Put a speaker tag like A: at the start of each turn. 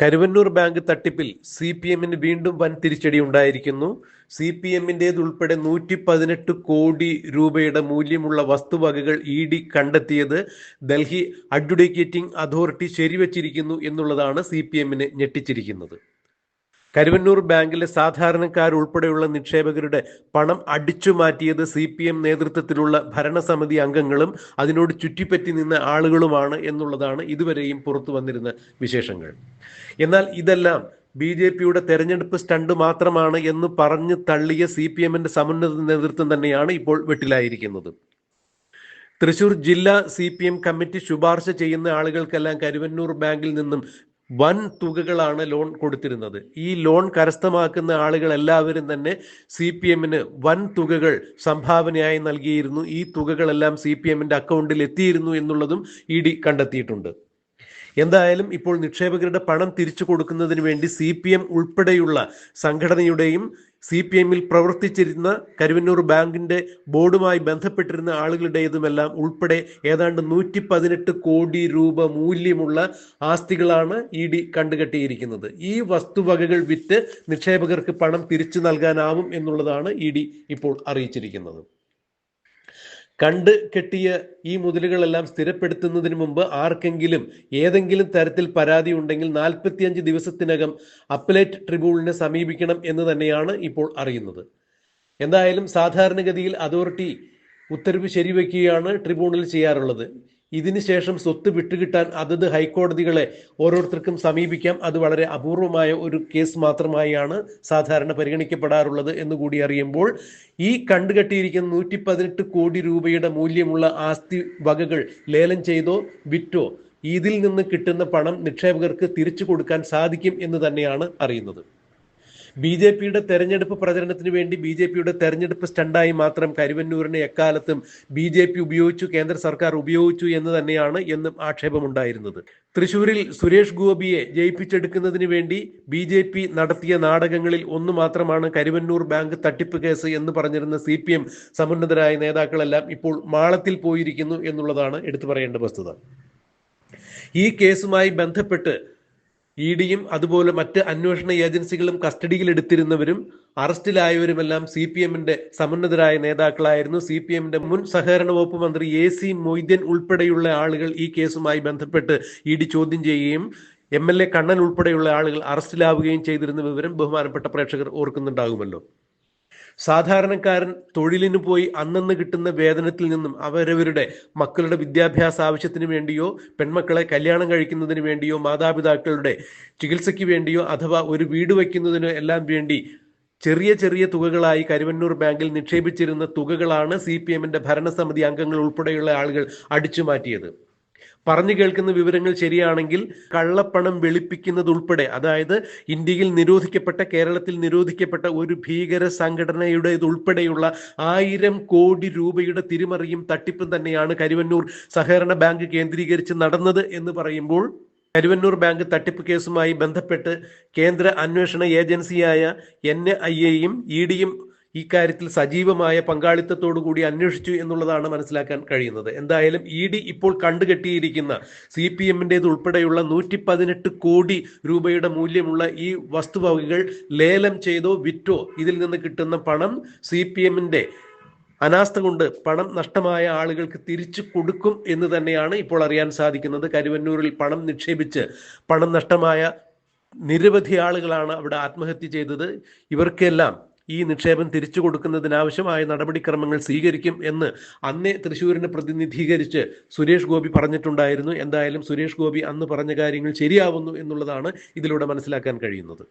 A: Karuvannur bank തട്ടിപ്പിൽ C P എമ്മിന് വീണ്ടും വൻ തിരിച്ചടി ഉണ്ടായിരിക്കുന്നു. സി പി എമ്മിന്റേതുൾപ്പെടെ നൂറ്റി പതിനെട്ട് കോടി രൂപയുടെ മൂല്യമുള്ള വസ്തുവകകൾ ഇ ഡി കണ്ടെത്തിയത് ഡൽഹി അഡ്വക്കേറ്റിംഗ് അതോറിറ്റി ശരിവച്ചിരിക്കുന്നു എന്നുള്ളതാണ് സി പി എമ്മിനെ ഞെട്ടിച്ചിരിക്കുന്നത്. കരുവന്നൂർ ബാങ്കിലെ സാധാരണക്കാരുൾപ്പെടെയുള്ള നിക്ഷേപകരുടെ പണം അടിച്ചു മാറ്റിയത് സി പി എം നേതൃത്വത്തിലുള്ള ഭരണസമിതി അംഗങ്ങളും അതിനോട് ചുറ്റിപ്പറ്റി നിന്ന ആളുകളുമാണ് എന്നുള്ളതാണ് ഇതുവരെയും പുറത്തു വന്നിരുന്ന വിശേഷങ്ങൾ. എന്നാൽ ഇതെല്ലാം ബി ജെ പിയുടെ തെരഞ്ഞെടുപ്പ് സ്റ്റണ്ട് മാത്രമാണ് എന്ന് പറഞ്ഞു തള്ളിയ സി പി എമ്മിന്റെ സമുന്നത നേതൃത്വം തന്നെയാണ് ഇപ്പോൾ വെട്ടിലായിരിക്കുന്നത്. തൃശൂർ ജില്ലാ സി പി എം കമ്മിറ്റി ശുപാർശ ചെയ്യുന്ന ആളുകൾക്കെല്ലാം കരുവന്നൂർ ബാങ്കിൽ നിന്നും വൻ തുകകളാണ് ലോൺ കൊടുത്തിരുന്നത്. ഈ ലോൺ കരസ്ഥമാക്കുന്ന ആളുകൾ എല്ലാവരും തന്നെ സി പി എമ്മിന് വൻ തുകകൾ സംഭാവനയായി നൽകിയിരുന്നു. ഈ തുകകളെല്ലാം സി പി എമ്മിന്റെ അക്കൗണ്ടിൽ എത്തിയിരുന്നു എന്നുള്ളതും ഇ ഡി കണ്ടെത്തിയിട്ടുണ്ട്. എന്തായാലും ഇപ്പോൾ നിക്ഷേപകരുടെ പണം തിരിച്ചു കൊടുക്കുന്നതിന് വേണ്ടി സി പി എം ഉൾപ്പെടെയുള്ള സംഘടനയുടെയും സി പി എമ്മിൽ പ്രവർത്തിച്ചിരുന്ന കരുവന്നൂർ ബാങ്കിന്റെ ബോർഡുമായി ബന്ധപ്പെട്ടിരുന്ന ആളുകളുടേതുമെല്ലാം ഉൾപ്പെടെ ഏതാണ്ട് നൂറ്റി പതിനെട്ട് കോടി രൂപ മൂല്യമുള്ള ആസ്തികളാണ് ഇ ഡി കണ്ടുകെട്ടിയിരിക്കുന്നത്. ഈ വസ്തുവകകൾ വിറ്റ് നിക്ഷേപകർക്ക് പണം തിരിച്ചു നൽകാനാവും എന്നുള്ളതാണ് ഇ ഡി ഇപ്പോൾ അറിയിച്ചിരിക്കുന്നത്. കണ്ട് കെട്ടിയ ഈ മുതലുകളെല്ലാം സ്ഥിരപ്പെടുത്തുന്നതിന് മുമ്പ് ആർക്കെങ്കിലും ഏതെങ്കിലും തരത്തിൽ പരാതി ഉണ്ടെങ്കിൽ നാൽപ്പത്തിയഞ്ച് ദിവസത്തിനകം അപ്പലേറ്റ് ട്രിബ്യൂണലിനെ സമീപിക്കണം എന്ന് തന്നെയാണ് ഇപ്പോൾ അറിയുന്നത്. എന്തായാലും സാധാരണഗതിയിൽ അതോറിറ്റി ഉത്തരവ് ശരിവെക്കുകയാണ് ട്രിബ്യൂണൽ ചെയ്യാറുള്ളത്. ഇതിനുശേഷം സ്വത്ത് വിട്ടുകിട്ടാൻ അതത് ഹൈക്കോടതികളെ ഓരോരുത്തർക്കും സമീപിക്കാം. അത് വളരെ അപൂർവമായ ഒരു കേസ് മാത്രമായാണ് സാധാരണ പരിഗണിക്കപ്പെടാറുള്ളത് എന്ന് കൂടി അറിയുമ്പോൾ ഈ കണ്ടുകെട്ടിയിരിക്കുന്ന നൂറ്റി പതിനെട്ട് കോടി രൂപയുടെ മൂല്യമുള്ള ആസ്തി വകകൾ ലേലം ചെയ്തോ വിറ്റോ ഇതിൽ നിന്ന് കിട്ടുന്ന പണം നിക്ഷേപകർക്ക് തിരിച്ചു കൊടുക്കാൻ സാധിക്കും എന്ന് തന്നെയാണ് അറിയുന്നത്. ബി ജെ പിയുടെ തെരഞ്ഞെടുപ്പ് പ്രചരണത്തിന് വേണ്ടി ബി ജെ പിയുടെ തെരഞ്ഞെടുപ്പ് സ്റ്റണ്ടായി മാത്രം കരുവന്നൂരിനെ എക്കാലത്തും ബി ജെ പി ഉപയോഗിച്ചു കേന്ദ്ര സർക്കാർ ഉപയോഗിച്ചു എന്ന് തന്നെയാണ് എന്നും ആക്ഷേപമുണ്ടായിരുന്നത്. തൃശൂരിൽ സുരേഷ് ഗോപിയെ ജയിപ്പിച്ചെടുക്കുന്നതിന് വേണ്ടി ബി ജെ പി നടത്തിയ നാടകങ്ങളിൽ ഒന്ന് മാത്രമാണ് കരുവന്നൂർ ബാങ്ക് തട്ടിപ്പ് കേസ് എന്ന് പറഞ്ഞിരുന്ന സി പി എം സമുന്നതരായ നേതാക്കളെല്ലാം ഇപ്പോൾ മാളത്തിൽ പോയിരിക്കുന്നു എന്നുള്ളതാണ് എടുത്തു പറയേണ്ട വസ്തുത. ഈ കേസുമായി ബന്ധപ്പെട്ട് ഇ ഡിയും അതുപോലെ മറ്റ് അന്വേഷണ ഏജൻസികളും കസ്റ്റഡിയിൽ എടുത്തിരുന്നവരും അറസ്റ്റിലായവരുമെല്ലാം സി പി എമ്മിന്റെ സമുന്നതരായ നേതാക്കളായിരുന്നു. സി പി എമ്മിന്റെ മുൻ സഹകരണ വകുപ്പ് മന്ത്രി എ സി മൊയ്തീൻ ഉൾപ്പെടെയുള്ള ആളുകൾ ഈ കേസുമായി ബന്ധപ്പെട്ട് ഇ ഡി ചോദ്യം ചെയ്യുകയും എം എൽ എ കണ്ണൻ ഉൾപ്പെടെയുള്ള ആളുകൾ അറസ്റ്റിലാവുകയും ചെയ്തിരുന്ന വിവരം ബഹുമാനപ്പെട്ട പ്രേക്ഷകർ ഓർക്കുന്നുണ്ടാകുമല്ലോ. സാധാരണക്കാരൻ തൊഴിലിന് പോയി അന്നന്ന് കിട്ടുന്ന വേതനത്തിൽ നിന്നും അവരവരുടെ മക്കളുടെ വിദ്യാഭ്യാസ ആവശ്യത്തിന് വേണ്ടിയോ പെൺമക്കളെ കല്യാണം കഴിക്കുന്നതിന് വേണ്ടിയോ മാതാപിതാക്കളുടെ ചികിത്സയ്ക്ക് വേണ്ടിയോ അഥവാ ഒരു വീട് വയ്ക്കുന്നതിനോ എല്ലാം വേണ്ടി ചെറിയ ചെറിയ തുകകളായി കരുവന്നൂർ ബാങ്കിൽ നിക്ഷേപിച്ചിരുന്ന തുകകളാണ് സി പി എമ്മിന്റെ ഭരണസമിതി അംഗങ്ങൾ ഉൾപ്പെടെയുള്ള ആളുകൾ അടിച്ചു മാറ്റിയത്. പറഞ്ഞു കേൾക്കുന്ന വിവരങ്ങൾ ശരിയാണെങ്കിൽ കള്ളപ്പണം വെളുപ്പിക്കുന്നത് ഉൾപ്പെടെ അതായത് ഇന്ത്യയിൽ നിരോധിക്കപ്പെട്ട കേരളത്തിൽ നിരോധിക്കപ്പെട്ട ഒരു ഭീകര സംഘടനയുടേതുൾപ്പെടെയുള്ള ആയിരം കോടി രൂപയുടെ തിരിമറിയും തട്ടിപ്പും തന്നെയാണ് കരുവന്നൂർ സഹകരണ ബാങ്ക് കേന്ദ്രീകരിച്ച് നടന്നത് എന്ന് പറയുമ്പോൾ കരുവന്നൂർ ബാങ്ക് തട്ടിപ്പ് കേസുമായി ബന്ധപ്പെട്ട് കേന്ദ്ര അന്വേഷണ ഏജൻസിയായ എൻ ഐ എയും ഇ ഡിയും ഇക്കാര്യത്തിൽ സജീവമായ പങ്കാളിത്തത്തോടു കൂടി അന്വേഷിച്ചു എന്നുള്ളതാണ് മനസ്സിലാക്കാൻ കഴിയുന്നത്. എന്തായാലും ഇ ഡി ഇപ്പോൾ കണ്ടുകെട്ടിയിരിക്കുന്ന സി പി എമ്മിന്റേത് ഉൾപ്പെടെയുള്ള നൂറ്റി പതിനെട്ട് കോടി രൂപയുടെ മൂല്യമുള്ള ഈ വസ്തുവകകൾ ലേലം ചെയ്തോ വിറ്റോ ഇതിൽ നിന്ന് കിട്ടുന്ന പണം സി പി എമ്മിന്റെ അനാസ്ഥ കൊണ്ട് പണം നഷ്ടമായ ആളുകൾക്ക് തിരിച്ചു കൊടുക്കും എന്ന് തന്നെയാണ് ഇപ്പോൾ അറിയാൻ സാധിക്കുന്നത്. കരുവന്നൂരിൽ പണം നിക്ഷേപിച്ച് പണം നഷ്ടമായ നിരവധി ആളുകളാണ് അവിടെ ആത്മഹത്യ ചെയ്തത്. ഇവർക്കെല്ലാം ഈ നിക്ഷേപം തിരിച്ചു കൊടുക്കുന്നതിനാവശ്യമായ നടപടിക്രമങ്ങൾ സ്വീകരിക്കും എന്ന് അന്നേ തൃശ്ശൂരിനെ പ്രതിനിധീകരിച്ച് സുരേഷ് ഗോപി പറഞ്ഞിട്ടുണ്ടായിരുന്നു. എന്തായാലും സുരേഷ് ഗോപി അന്ന് പറഞ്ഞ കാര്യങ്ങൾ ശരിയാവുന്നു എന്നുള്ളതാണ് ഇതിലൂടെ മനസ്സിലാക്കാൻ കഴിയുന്നത്.